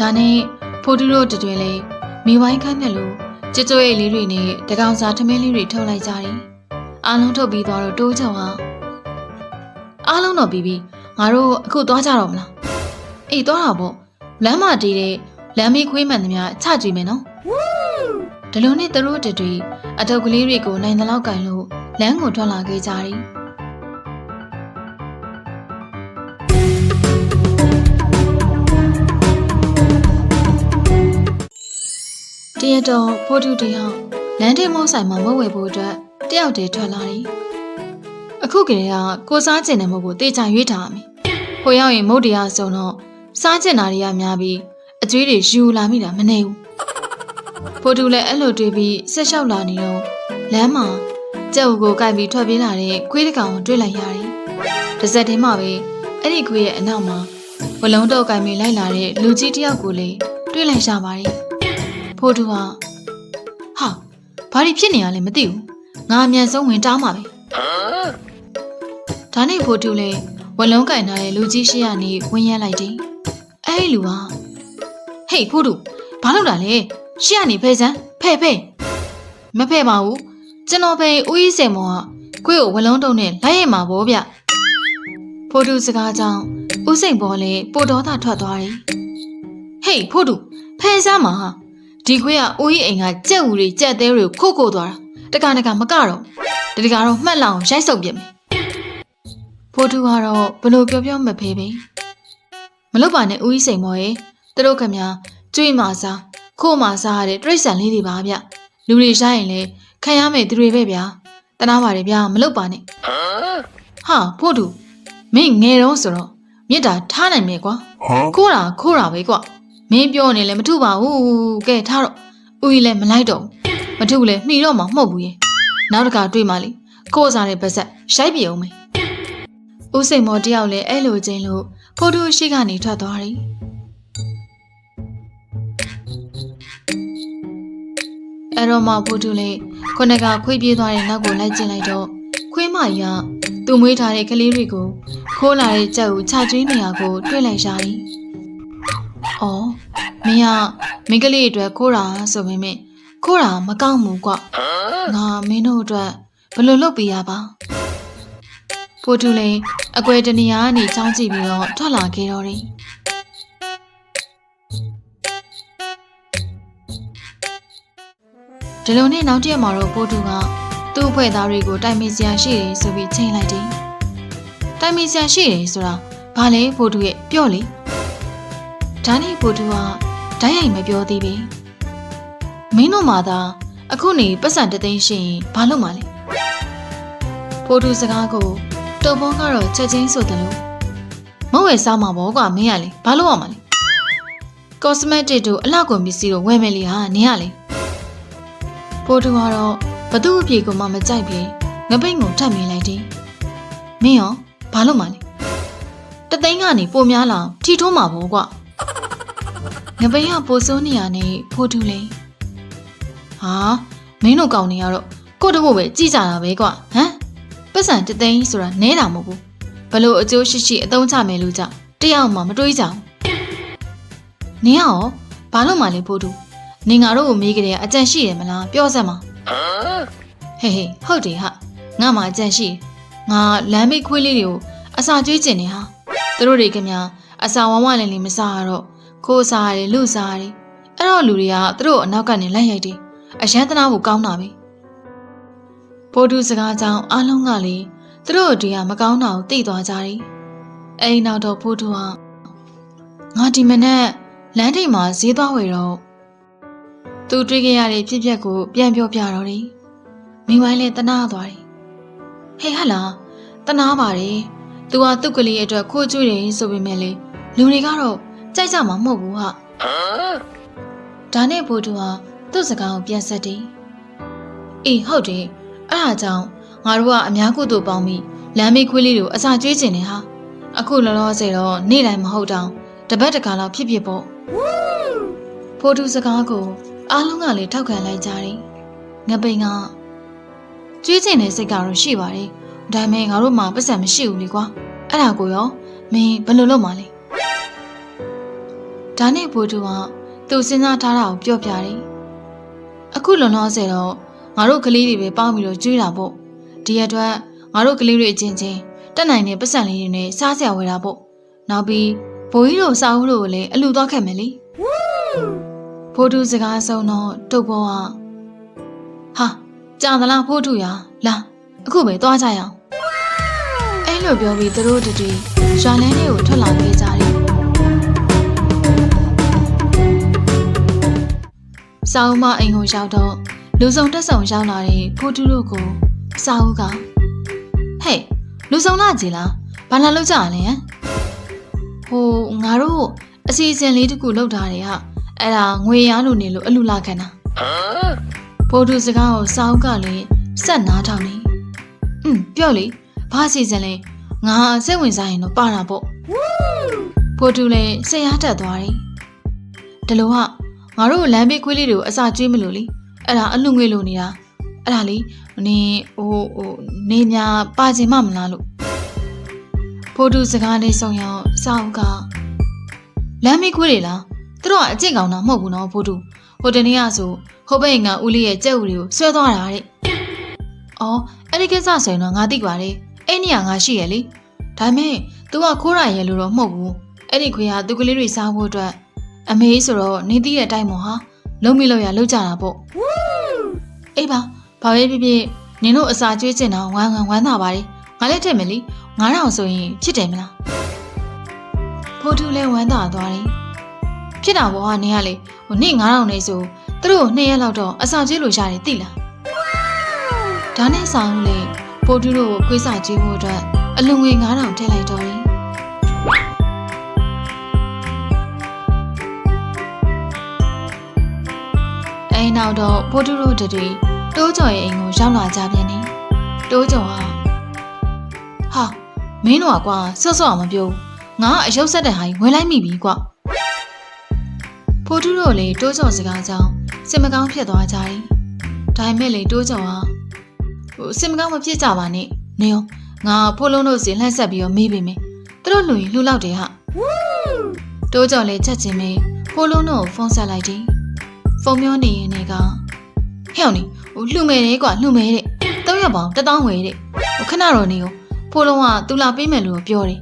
ဒါနဲ့ဖိုးတူတို့တတွင်လေမိဝိုင်းခန့်မြက်လို့ကြွကြွရဲ့လေးတွေနဲ့တကောင်စာထမင်းလေးတွေထုတ်လိုက်ကြတယ်အားလုံးထုတ်ပြီးသွားတော့တိုးချောင်ဟာအားလုံးတော့ပြီးပြီငါတို့အခုသွားကြတော့မလားအေးသွားတာပေါ့လမ်းမတီးတဲ့လမ်းမေးခွေးမှန်သမျှချကြည့်မယ်နော်ဒီလိုနဲ့သူတို့တတွေအထုပ်ကလေးတွေကိုနိုင်တဲ့လောက်ကင်လို့လမ်းကိုထွက်လာခဲ့ကြတယ် တရတော်ဖိုးတူတယောက်လမ်းထဲမောက်ဆိုင်မှာမဝယ်ဖို့အတွက်တယောက်တည်းထွက်လာတယ်အခုကလေးကကိုစားကျင်တဲ့မုတ်ကိုတေချာရွေးထားရမယ်ဟိုရောက်ရင်မုတ်တရားစုံတော့စားကျင်တာတွေကများပြီးအကျွေးတွေယူလာမိတာမနေဘူးဖိုးတူလည်းအဲ့လိုတွေးပြီးဆက်လျှောက်လာနေတော့လမ်းမှာကြက်ဥကိုကိုက်ပြီးထွက်ပြေးလာတဲ့ခွေးတစ်ကောင်ကိုတွေ့လိုက်ရတယ်တစ်စက်တည်းမှာပဲအဲ့ဒီခွေးရဲ့အနောက်မှာဝလုံးတော့ကိုက်ပြီးလိုက်လာတဲ့လူကြီးတစ်ယောက်ကိုလည်းတွေ့လိုက်ရပါတယ် ဖိုးတူကဟာဘာတွေဖြစ်နေရလဲမသိဘူးငါအမြန်ဆုံးဝင်တားမှာပဲဒါနဲ့ဖိုးတူလည်းဝလုံးကင်ထားတဲ့လူကြီးရှိရနေဝင်ရလိုက်တယ်အဲ့ဒီလူကဟေးဖိုးတူဘာလုပ်တာလဲရှိရနေဖဲစမ်းဖဲ့ဖဲ့မဖဲ့ပါဘူးကျွန်တော်ပဲဦးကြီးစင်မောကကိုယ့်ကိုဝလုံးတုံနဲ့လိုက်ရမှာဗောဗျဖိုးတူစကားကြောင့်ဦးစိန်ဘောလည်းပိုတော်တာထွက်သွားတယ်ဟေးဖိုးတူဖဲစမ်းမှာ ဒီခွေးကဦးကြီးအိမ်ကကြက်ဦးတွေကြက်သေးတွေကိုခိုးခိုးသွားတာတကတကမကတော့ဒီတကတော့မှတ်လောက်ရိုက်စုပ်ပြစ်မယ်ဖိုးတူကတော့ဘလို့ပြောပြောမဖေးပဲမလုပ်ပါနဲ့ဦးကြီးစိန်မောရဲ့သူတို့ခမညာကျွေးမာစားခိုးမာစားရတဲ့တိရစ္ဆာန်လေးတွေပါဗျလူတွေရှားရင်လေခံရမယ်သူတွေပဲဗျာတနာပါတယ်ဗျာမလုပ်ပါနဲ့ဟာဖို့တူမင်းငယ်တော့ဆိုတော့မြစ်တာထားနိုင်မယ်ကွာ Huh? ခိုးတာခိုးတာပဲကွာ မင်းပြောနေလဲမထုပါဘူးကဲထားတော့ဦးကြီးလည်းမလိုက်တော့ဘူးမထုလည်းမှီတော့မှမဟုတ်ဘူးရေနောက်တစ်ခါတွေ့မှလေခိုးစားတဲ့ပါဆက်ရှိုက်ပြေအောင်မေဦးစိန်မော်တယောက်လည်းအဲ့လိုချင်းလို့ဖိုးတူရှိကနေထွက်သွားတယ်အဲ့တော့မှဖိုးတူလည်းခုနကခွေးပြေးသွားတဲ့နောက်ကိုလိုက်ကျင်လိုက်တော့ခွေးမကြီးကသူ့မွေးထားတဲ့ကလေးတွေကိုခိုးလာတဲ့ကြက်ကိုခြာကျွေးနေရကိုတွေ့လိုက်ရတယ်။ အော်မင်းကမင်းကလေးအတွက်ခိုးတာဆိုပေမဲ့ခိုးတာမကောင်းဘူးကွ။ငါမင်းတို့အတွက်ဘယ်လိုလုပ်ပေးရပါ။ဖိုတူလည်းအကွယ်တနေရာကနေချောင်းကြည့်ပြီးတော့ထွက်လာခဲ့တော့တယ်။ဒီလိုနဲ့နောက်တစ်ရက်မှာတော့ဖိုတူကသူ့အဖွဲ့သားတွေကိုတိုင်ပင်စရာရှိတယ်ဆိုပြီးချိန်လိုက်တယ်။တိုင်ပင်စရာရှိတယ်ဆိုတာဘာလဲဖိုတူရဲ့ပြောလေ။ ဒါနဲ့ဖိုတူကဓာတ်ရိုက်မပြောသေးပဲ။မင်းတို့မှသာအခုနေပတ်စံတစ်သိန်းရှိရင်ဘာလုပ်မှာလဲ။ဖိုတူစကားကိုတုံပေါင်းကတော့ချက်ချင်းဆိုတယ်လို့မဟုတ်ဝယ်စားမှာပေါ့ကွာမင်းရလေဘာလုပ်ရမှာလဲ။ cosmetic တို့အလောက်ကုန်ပစ္စည်းတို့ဝယ်မယ်လေဟာနင်ရလေ။ဖိုတူကတော့ဘသူ့အပြေကိုမှမကြိုက်ပြီးငပိတ်ကိုထပ်မြင်လိုက်တယ်။မင်းရောဘာလုပ်မှာလဲ။တသိန်းကနေပိုများလာအောင်ထီထိုးမှာပေါ့ကွာ။ ငပိတ်ကပိုစိုးနေရနဲ့ဖိုတူလေ။ဟာမင်းတို့ကောင်းနေရတော့ကို့တဘို့ပဲကြည်ကြတာပဲကွာဟမ်။ပတ်စံတသိန်းဆိုတာနဲတာမဟုတ်ဘူး။ဘလို့အကျိုးရှိရှိအသုံးချမယ်လို့ကြောင့်တယောက်မှမတွေးကြဘူး။နင်ကရောဘာလို့မှလဲဖိုတူ။နင်ငါတို့ကိုမေးကြတယ်အကြံရှိတယ်မလားပြောစမ်းပါဟေးဟေးဟုတ်တယ်ဟာငါမှအကြံရှိငါလမ်းမိတ်ခွေးလေးတွေကိုအစာကျွေးကျင်နေဟာသူတို့တွေကမြ အစာဝမ်းဝလင်းလေးမစားရတော့ခိုးစားရတယ်လူစားရတယ်အဲ့တော့လူတွေကသူတို့အနောက်ကနေလိုက်ရိုက်တယ်အရန်တနာဖို့ကောင်းတာပဲပိုးတူစကားကြောင့်အားလုံးကလေသူတို့တွေကမကောင်းတာကိုသိသွားကြတယ်အဲ့ဒီနောက်တော့ပိုးတူကငါဒီမနေ့လမ်းထိပ်မှာဈေးသွားဝယ်တော့သူတွေ့ခဲ့ရတဲ့ဖြစ်ပျက်ကိုပြန်ပြောပြတော့တယ်မိဝိုင်းလည်းတနာသွားတယ်။ဟေးဟလာတနာပါတယ်။ तू ကသူ့ကလေးအတွက်ခိုးကျွေးတယ်ဆိုပေမဲ့လေ လူတွေကတော့ကြိုက်ကြမှာမဟုတ်ဘူးဟာ။ဒါနဲ့ဖိုးတူဟာသူ့စကားကိုပြန်ဆက်တယ်။အေးဟုတ်တယ်။အဲ့ဒါကြောင့်ငါတို့ကအများကုသို့ပေါင်းပြီးလမ်းမေးခွေးလေးတွေကိုအစာကျွေးကျင်နေဟာ။အခုလောလောဆယ်တော့နေ့တိုင်းမဟုတ်တောင်တပတ်တကလောက်ဖြစ်ဖြစ်ပေါ့။ဖိုးတူစကားကိုအားလုံးကလည်းထောက်ခံလိုက်ကြတယ်။ငပိန်ကကျွေးချင်တဲ့စိတ်ကတော့ရှိပါတယ်။ဒါပေမဲ့ငါတို့မှပတ်စံမရှိဘူးလေကွာ။အဲ့ဒါကိုရောမင်းဘယ်လိုလုပ်မှလဲ။ ဒါနဲ့ဖိုးတူကသူစဉ်းစားထားတာကိုပြောပြတယ်အခုလုံလောဆယ်တော့ငါတို့ကလေးတွေပဲပေါင်းပြီးတော့ကျွေးတာပေါ့ဒီအတွက်ငါတို့ကလေးတွေအချင်းချင်းတက်နိုင်တဲ့ပတ်စံလေးတွေနဲ့စားစရာဝယ်တာပေါ့နောက်ပြီးဘိုးကြီးတို့စာအုပ်တို့ကိုလည်းအလူသွားခဲ့မယ်လေဖိုးတူစကားဆုံးတော့တုတ်ပေါ်ကဟာကြာသလားဖိုးတူရလာအခုပဲသွားကြရအောင်အဲ့လိုပြောပြီးသူတို့တည်းရွာလန်းလေးကိုထွက်လာခဲ့ကြတယ် စာအုပ်မအိမ်ကိုရောက်တော့လူစုံတက်ဆုံရောက်လာတဲ့ဖိုးတူတို့ကိုစာအုပ်ကဟဲ့လူစုံလာကြည်လားဘာလာလို့ကြရလဲဟမ်ဟိုငါတို့အစီအစဉ်လေးတစ်ခုလုပ်ထားတယ်ဟာအဲ့ဒါငွေရလို့နေလို့အလူလာခံတာဖိုးတူစကားကိုစာအုပ်ကလည်းစက်နားထောင်နေอืมပြောလေဘာအစီအစဉ်လဲငါစိတ်ဝင်စားရင်တော့ပါတာပေါ့ဖိုးတူလည်းစိတ်အားတက်သွားတယ်ဒီလိုက ငါတို့လမ်းဘေးခွေးလေးတွေကိုအစာကျွေးမလို့လေအဲ့ဒါအလူငွေလိုနေတာအဲ့ဒါလေနင်ဟိုဟိုနေညာပါခြင်းမမလားလို့ဖိုးတူစကားလေးဆုံးရောက်စာအုပ်ကလမ်းဘေးခွေးတွေလားသူတို့ကအကျင့်ကောင်းတာမဟုတ်ဘူးနော်ဖိုးတူဟိုတနေ့ကဆိုဟိုဘက်ငါဦးလေးရဲ့ကြက်ဦးလေးကိုဆွဲသွားတာတဲ့အော်အဲ့ဒီကိစ္စဆိုရင်တော့ငါသိပါတယ်အဲ့နေရာငါရှိရလေဒါပေမဲ့ तू ကခိုးရရဲလို့တော့မဟုတ်ဘူးအဲ့ဒီခွေးကသူကလေးတွေစားဖို့အတွက် အမေဆိုတော့နေသိတဲ့အတိုင်းပေါ့ဟာလုံးမိလို့ရလောက်ကြတာပေါ့အေးပါဘာပဲဖြစ်ဖြစ်နင်တို့အစာကျွေးချင်တာဝမ်းဝမ်းဝမ်းသာပါတယ်ငါလည်းထည့်မယ်လ ी9000 ဆိုရင်ဖြစ်တယ်မလားဖိုးထူးလဲဝမ်းသာသွားတယ်ဖြစ်တာပေါ့ဟာနင်ကလေဟိုနေ့9000နေဆိုသူတို့နှစ်ရက်လောက်တော့အစာကျွေးလို့ရတယ်သိလားဒါနဲ့ဆောင်ဦးလေဖိုးထူးတို့ကိုခွေးစာကျွေးဖို့အတွက်အလုံငွေ9000ထည့်လိုက်တော့တယ် နောက်တော့ဖိုးထူးတို့တည်းတိုးကျော်ရဲ့အိမ်ကိုရောက်လာကြပြန်တယ်တိုးကျော်ဟာဟာမင်းတို့ကွာဆော့ဆော့အောင်မပြောငါအယုတ်ဆက်တဲ့ဟာကြီးဝင်လိုက်မိပြီကွာဖိုးထူးတို့လည်းတိုးကျော်စကားကြောင့်စင်မကောင်းဖြစ်သွားကြတယ်ဒါပေမဲ့လေတိုးကျော်ဟာဟိုစင်မကောင်းမဖြစ်ကြပါနဲ့နေအောင်ငါဖိုးလုံးတို့စီလှည့်ဆက်ပြီးတော့မေးပေးမယ်သူတို့လူရင်လှူလောက်တယ်ဟာတိုးကျော်လည်းချက်ချင်းပဲဖိုးလုံးတို့ကိုဖုန်းဆက်လိုက်တယ် ဖုန်းပြောနေရင်ကဟဲ့အောင်နီဟိုလှူမယ်လေကွာလှူမယ်တဲ့တောက်ရပေါင်းတထောင်ဝယ်တဲ့ဟိုခဏတော့နေကိုဖိုးလုံးကသူလာပေးမယ်လို့ပြောတယ်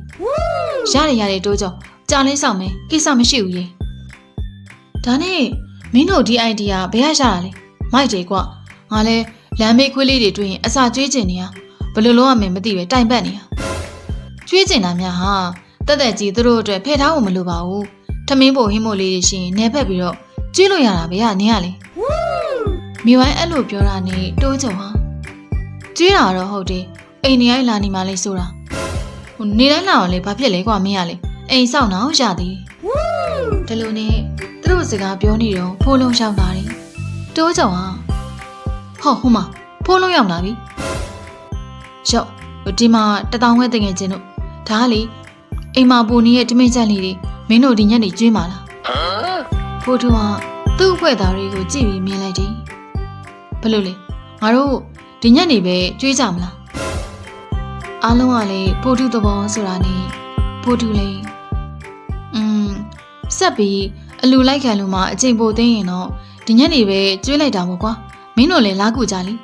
ရတယ်ရတယ်တိုးကျော်ကြာလေးဆောင်မယ်ကိစ္စမရှိဘူးရေဒါနဲ့မင်းတို့ဒီ idea ဘယ်ရရတာလဲမိုက်တယ်ကွာငါလဲလမ်းမေးခွေးလေးတွေတွေ့ရင်အစာကျွေးကျင်နေရဘယ်လိုလုပ်ရမလဲမသိပဲတိုင်ပတ်နေရကျွေးကျင်တာများဟာတက်တက်ကြီးသူတို့အတွက်ဖဲထားဖို့မလိုပါဘူးထမင်းဖို့ဟင်းဖို့လေးတွေရှင်နေဖက်ပြီးတော့ ကျွေးလို့ရတာပဲဟာနင်းရလေမိဝိုင်းအဲ့လိုပြောတာနေတိုးကြုံဟာကျွေးတာတော့ဟုတ်တယ်အိမ်နေရိုင်းလာနေမှလေဆိုတာဟိုနေတိုင်းလာအောင်လေဘာဖြစ်လဲကွာမင်းရလေအိမ်ဆောင်တော့ရသည်ဒီလိုနဲ့သူတို့စကားပြောနေတော့ဖိုးလုံးရောက်လာတယ်တိုးကြုံဟာဟောဟိုမှာဖိုးလုံးရောက်လာပြီရော့ဟိုဒီမှာတထောင်ခွဲတငယ်ချင်းတို့ဒါကလေအိမ်မှာပူနေတဲ့တမင်ချက်လေးတွေမင်းတို့ဒီညနေကျွေးมาလား ဖိုးထုံကသူ့အဖွဲ့သားတွေကိုကြည့်ပြီးမြင်လိုက်တယ်ဘယ်လိုလဲငါတို့ဒီညနေပဲကျွေးကြမလားအားလုံးကလည်းဖိုးထုသဘောဆိုတာနဲ့ဖိုးထုလေးอืมဆက်ပြီးအလူလိုက်ခံလို့မှအချိန်ပိုသိရင်တော့ဒီညနေပဲကျွေးလိုက်တာပေါ့ကွာမင်းတို့လည်းလာကူကြလी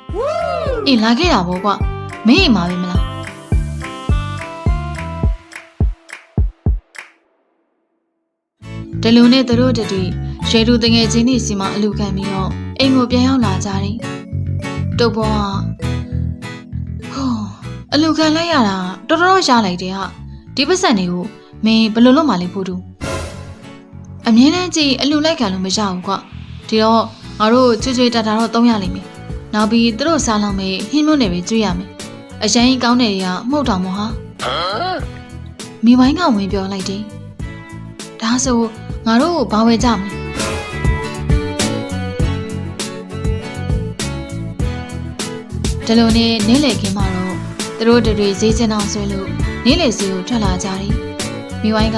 အေးလာခဲ့တာပေါ့ကွာမင်းအိမ်မှာပဲမလားတလူနဲ့သူတို့တတိ ရေတူတငယ်ချင်းတွေစီမှာအလူခံပြီးတော့အိမ်ကိုပြန်ရောက်လာကြတယ်တုတ်ပေါ်ကဟိုးအလူခံလိုက်ရတာတော်တော်ရလိုက်တယ်ဟာဒီပတ်စံတွေကိုမင်းဘယ်လိုလုပ်မှလဲဖို့တူအမြင်နဲ့ကြည့်အလူလိုက်ခံလို့မရဘူးကွဒီတော့ငါတို့ချွချွတတာတော့သုံးရလိမ့်မယ်နောက်ပြီးသူတို့စားလောက်မယ်ဟင်းမျိုးနဲ့ပဲကျွေးရမယ်အရင်ကြီးကောင်းတဲ့တွေကမှုတ်တော်မဟာမိဝိုင်းကဝင်ပြောလိုက်တယ်ဒါဆိုငါတို့ဘာဝယ်ကြမလဲ ဒီလိုနဲ့နေလေခင်းမှာတော့သူတို့တွေဈေးစင်းအောင်ဆွဲလို့နေလေစီကိုထွက်လာကြတယ်မိဝိုင်းက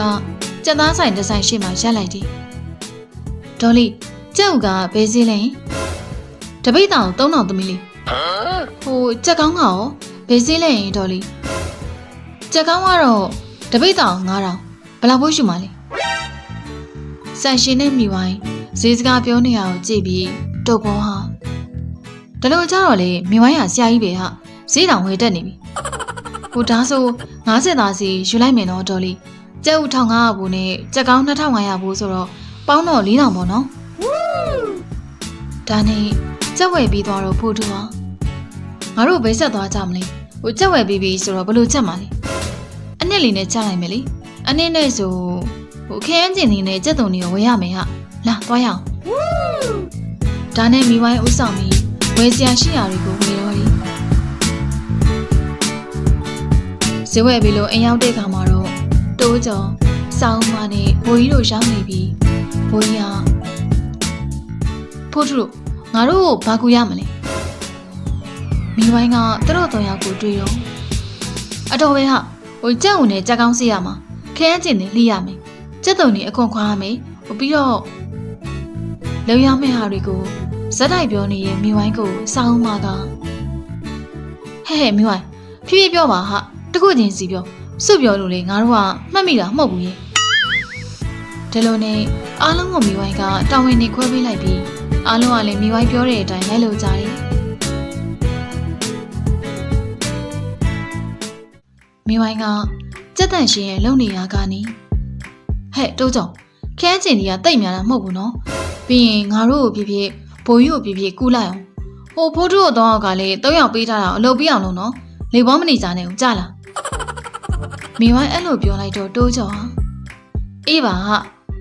ကြက်သားဆိုင်တစ်ဆိုင်ရှိမှရက်လိုက်တယ်ဒေါ်လီကျုပ်ကဘယ်ဈေးလဲတပိတ်တောင်3000သမီးလေးဟိုကြက်ကောင်းကရောဘယ်ဈေးလဲရင်ဒေါ်လီကြက်ကောင်းကတော့တပိတ်တောင်9000ဘယ်လောက်ဖို့ရှိမှလဲဆန်ရှင်နဲ့မိဝိုင်းဈေးစကားပြောနေရအောင်ကြည့်ပြီးတုတ်ဘောဟာ ဒါလို့ကြတော့လေမိဝိုင်းဟာဆရာကြီးပဲဟာဈေးတောင်ဝယ်တက်နေပြီဟိုဒါဆို90သားစီယူလိုက်မယ်နော်ဒေါ်လေးကျပ်ဦး1500ဘူးနဲ့ကြက်ကောင်း2500ဘူးဆိုတော့ပေါင်းတော့4000ပေါ့နော်ဒါနဲ့ကြက်ဝယ်ပြီးသွားတော့ဖိုးတူဟာငါတို့ဘယ်ဆက်သွားကြမလဲဟိုကြက်ဝယ်ပြီးပြီဆိုတော့ဘယ်လိုချက်မှာလဲအနှစ်လေးနဲ့ချလိုက်မယ်လေအနှစ်နဲ့ဆိုဟိုခရမ်းကျင်နေနဲ့ကြက်တုံတွေဝယ်ရမယ်ဟာလာသွားရအောင်ဒါနဲ့မိဝိုင်းဥဆောင်ပြီး ဝယ်စရာရှိရာတွေကိုဝယ်တော့တယ်ဇဝဲပြီးလို့အိမ်ရောက်တဲ့ခါမှာတော့တိုးကြော်စောင်းမနဲ့ဘိုးကြီးတို့ရောက်နေပြီဘိုးကြီးကဖိုးထုတို့ငါတို့ဘာကူရမလဲမိဝိုင်းကသူတို့တော်ယောက်ကိုတွေ့တော့အတော်ပဲဟာဟိုကြက်ဦးနဲ့ကြက်ကောင်းစီရမှာခရမ်းကျင်နေလှိရမယ်ကြက်တုံနေအခွန်ခွာရမယ်ဟိုပြီးတော့လုံရမယ့်ဟာတွေကို ဇက်တိုက်ပြောနေတဲ့မိဝိုင်းကိုစောင်းမကဟဲ့ဟဲ့မိဝိုင်းဖြည်းဖြည်းပြောပါဟာတခုချင်းစီပြောစွပြောလို့လေငါတို့ကမှတ်မိတာမဟုတ်ဘူးရေဒီလိုနဲ့အားလုံးကိုမိဝိုင်းကတာဝန်နေခွဲပေးလိုက်ပြီးအားလုံးကလည်းမိဝိုင်းပြောတဲ့အတိုင်းလိုက်လို့ကြတယ်မိဝိုင်းကစက်တန်ရှင်ရဲ့လုံနေရာကနေဟဲ့တိုးကြောင်ခန်းချင်ကြီးကတိတ်များတာမဟုတ်ဘူးနော်ပြီးရင်ငါတို့ကိုပြပြ ဘိုးကြီးကိုပြပြကူးလိုက်အောင်ဟိုဖိုးတို့တော့အောက်ကလည်း၃ယောက်ပေးထားတာအလုပ်ပြအောင်လို့နော်လေဘောမနေကြနဲ့ဦးကြလားမိဝိုင်းအဲ့လိုပြောလိုက်တော့တိုးကြောင်ဟာအေးပါ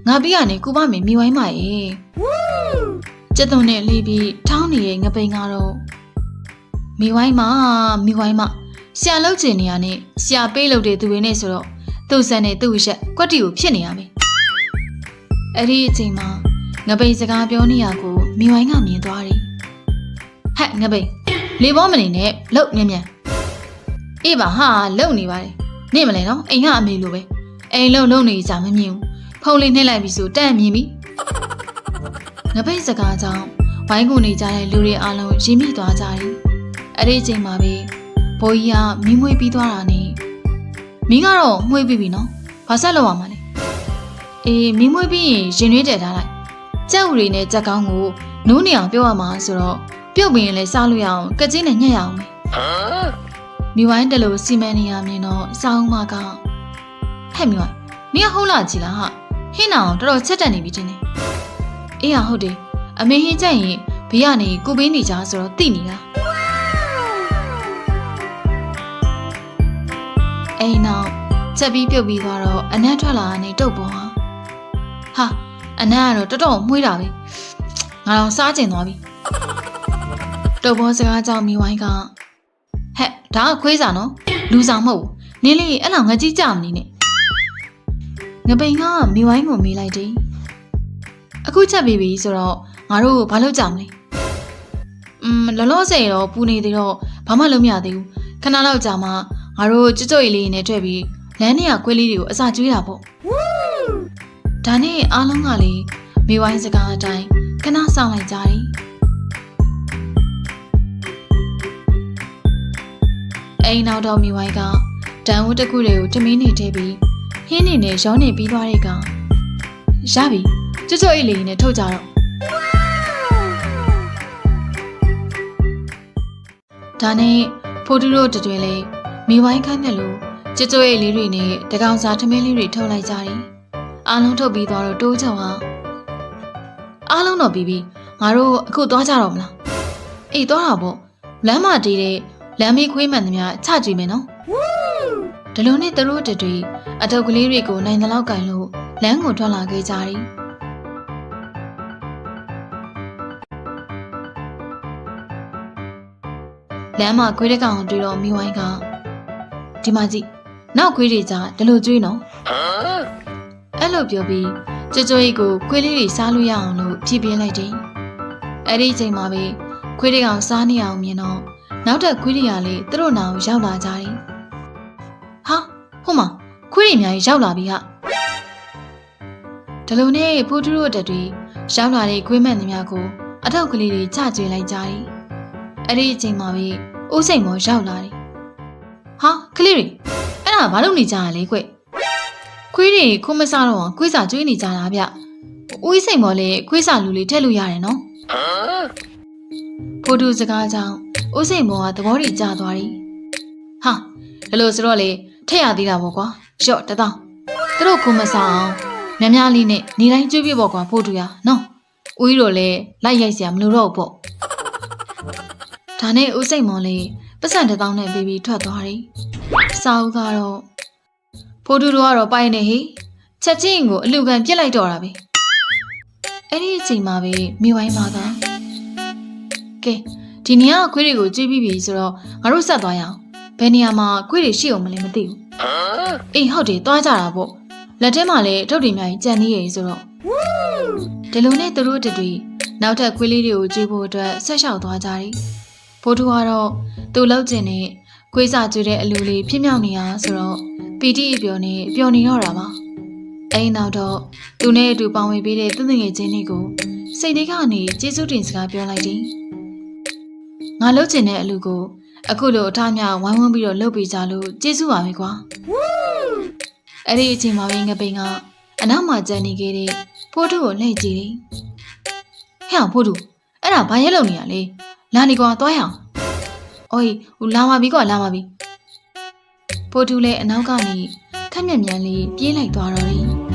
ငါပြီးကနေကူပါမယ်မိဝိုင်းမရေကျက်သွန်နဲ့လေးပြီးထောင်းနေတဲ့ငပိန်ကတော့မိဝိုင်းမမိဝိုင်းမဆရာလောက်ချင်နေရနဲ့ဆရာပေးလို့တဲ့သူတွေနဲ့ဆိုတော့သူ့ဆန်နဲ့သူ့ရက်ကွက်တီကိုဖြစ်နေရမယ်အဲ့ဒီအချိန်မှာ ငပိန်စကားပြောနေရကိုမိဝိုင်းကမြင်သွားတယ်ဟဲ့ငပိန်လေဘောမနေနဲ့လှုပ်မြန်မြန်အေးပါဟာလှုပ်နေပါတယ်နေမလဲနော်အိမ်ကအမေလိုပဲအိမ်လှုပ်လှုပ်နေကြမမြင်ဘူးဖုန်းလေးနှိပ်လိုက်ပြီဆိုတန့်မြင်ပြီငပိတ်စကားကြောင့်ဝိုင်းကူနေကြတဲ့လူတွေအားလုံးရင်မိသွားကြတယ်အဲ့ဒီအချိန်မှာပဲဘိုးကြီးကမီးမွေးပြီးသွားတာနဲ့မီးကတော့မွေးပြီးပြီနော်ဘာဆက်လုပ်ရမှာလဲအေးမီးမွေးပြီးရင်ရင်နှွေးတည်ထားလိုက် ကြက်ဥတွေနဲ့ကြက်ကောင်းကိုနိုးနေအောင်ပြောရမှာဆိုတော့ပြုတ်ပြီးရင်လည်းစားလို့ရအောင်ကကြီးနဲ့ညှက်ရအောင်မယ်မိဝိုင်းတလို့စီမံနေရမြင်တော့စောင်းမကဟဲ့မိဝိုင်းနင်ကဟုတ်လားကြည်လားဟာဟင်းအောင်တော်တော်ချက်တက်နေပြီတင်နေအေးဟာဟုတ်တယ်အမေဟင်းကြိုက်ရင်ဘေးကနေကိုပေးနေကြဆိုတော့တိနေတာအိမ်နောက်ချက်ပြီးပြုတ်ပြီးသွားတော့အနက်ထွက်လာတာနဲ့တုတ်ပေါ်ဟာဟာ အနက်ကတော့တော်တော်မှုေးတာပဲငါတော့စားကျင်သွားပြီတုတ်ပေါ်စကားကြောင့်မိဝိုင်းကဟဲ့ဒါကခွေးစာနော်လူဆောင်မဟုတ်ဘူးနင်းလေးအဲ့လောက်ငါကြည့်ကြမနေနဲ့ငပိန်ကမိဝိုင်းကိုမေးလိုက်တယ်အခုချက်ပြီးပြီဆိုတော့ငါတို့ဘာလုပ်ကြမလဲอืมလောလောဆယ်တော့ပူနေသေးတော့ဘာမှလုပ်မရသေးဘူးခဏလောက်ကြာမှငါတို့ကြွကြွရီလေးနဲ့တွေ့ပြီးလမ်းထဲကခွေးလေးတွေကိုအစာကျွေးတာပေါ့ ဒါနဲ့အားလုံးကလည်းမိဝိုင်းစကားအတိုင်းခဏဆောင်လိုက်ကြတယ်အိမ်နောက်တော့မိဝိုင်းကတန်ဝတ်တစ်ခုတွေကိုထမင်းနေထည့်ပြီးဟင်းနေနဲ့ရောနေပြီးသွားတဲ့ကောင်ရပြီကြွကြွအိတ်လေးနဲ့ထုတ်ကြတော့ဒါနဲ့ဖိုတူတို့တတွင်လေမိဝိုင်းခိုင်းမြက်လို့ကြွကြွအိတ်လေးတွေနဲ့တကောင်စာထမင်းလေးတွေထုတ်လိုက်ကြတယ် အားလုံးထုတ်ပြီးသွားတော့တိုးချောင်ဟာအားလုံးတော့ပြီးပြီငါတို့အခုသွားကြတော့မလားအေးသွားတာပေါ့လမ်းမတီးတဲ့လမ်းမေးခွေးမှန်သမျှချကြည့်မယ်နော်ဒီလိုနဲ့သူတို့တတွေအထုပ်ကလေးတွေကိုနိုင်တဲ့လောက်ကင်လို့လမ်းကိုထွက်လာခဲ့ကြတယ်လမ်းမှာခွေးတစ်ကောင်တွေ့တော့မိဝိုင်းကဒီမှာကြည့်နောက်ခွေးတွေကြဒီလိုကျွေးနော်အဲ့ လိုပြောပြီးကြွကြွကြီးကိုခွေးလေးတွေစားလို့ရအောင်လို့ဖြည့်ပြင်းလိုက်တယ်အဲ့ဒီအချိန်မှာပဲခွေးတွေကောင်စားနေအောင်မြင်တော့နောက်ထပ်ခွေးတွေကလည်းသူတို့နာကိုရောက်လာကြတယ်ဟာဟိုမှာခွေးတွေအများကြီးရောက်လာပြီဟာဒီလိုနဲ့ဖိုးတူတို့တက်တွေရောက်လာတဲ့ခွေးမှန်တွေများကိုအထောက်ကလေးတွေချကျွေလိုက်ကြတယ်အဲ့ဒီအချိန်မှာပဲအိုးစိမ်မောရောက်လာတယ်ဟာကလေးတွေအဲ့ဒါဘာလုပ်နေကြရလဲကွ ခွေးတွေခုမစားတော့ခွေးစာကျွေးနေကြတာဗျဦးကြီးစိန်မော်လေးခွေးစာလူလေးထည့်လို့ရတယ်နော်ဖိုတူစကားကြောင့်ဦးစိန်မော်ကသဘောတည်ကျသွားတယ်ဟာဒါလို့ဆိုတော့လေထည့်ရသေးတာပေါ့ကွာရှော့တသောသူတို့ခုမဆောင်အောင်များများလေးနဲ့နေတိုင်းကျွေးပြပေါ့ကွာဖိုတူရနော်ဦးကြီးတို့လည်းလိုက်ရိုက်စရာမလိုတော့ဘူးပေါ့ဒါနဲ့ဦးစိန်မော်လေးပတ်စံတစ်သောင်းနဲ့ပြီးပြီးထွက်သွားတယ်စာအုပ်ကတော့ ဖိုတူတို့ကတော့ပိုင်နေဟိချက်ချင်းကိုအလူကန်ပြစ်လိုက်တော့တာပဲအဲ့ဒီအချိန်မှာပဲမိဝိုင်းမှာသာကဲဒီနေရာကခွေးတွေကိုကြွေးပြီးပြီဆိုတော့ငါတို့ဆက်သွားရအောင်ဘယ်နေရာမှာခွေးတွေရှိအောင်မလဲမသိဘူးအေးဟုတ်တယ်သွားကြတာပေါ့လက်ထဲမှာလည်းထုတ်တွေအများကြီးကြံနေရည်ဆိုတော့ဒီလိုနဲ့သူတို့တတွေနောက်ထပ်ခွေးလေးတွေကိုကြွေးဖို့အတွက်ဆက်လျှောက်သွားကြတယ်ဘိုးတူကတော့သူ့လောက်ကျင်နဲ့ခွေးစာကြွေးတဲ့အလူလေးဖြစ်မြောက်နေရဆိုတော့ ပီတိအပျော်နဲ့ပျော်နေတော့တာပါအဲ့ဒီနောက်တော့သူနဲ့အတူပေါင်ဝင်ပေးတဲ့သူငယ်ချင်းတွေကိုစိတ်ထဲကနေကျေးဇူးတင်စကားပြောလိုက်တယ်။ငါလှုပ်ချင်တဲ့အလူကိုအခုလိုအထအမြဝိုင်းဝန်းပြီးတော့လှုပ်ပေးကြလို့ကျေးဇူးပါပဲကွာ။အဲ့ဒီအချိန်မှာပဲငပိန်ကအနောက်မှာကြံနေခဲ့တဲ့ဖိုးထုကိုလှည့်ကြည့်တယ်။ဟဲ့အောင်ဖိုးထုအဲ့ဒါဘာရဲလုံနေရလဲ။လာနေကွာသွားရအောင်။အော်ဟိုလာပါပြီကွာလာပါပြီ။ ဖိုးထုလည်းအနောက်ကနေခက်မြက်မြန်လေးပြေးလိုက်သွားတော့တယ်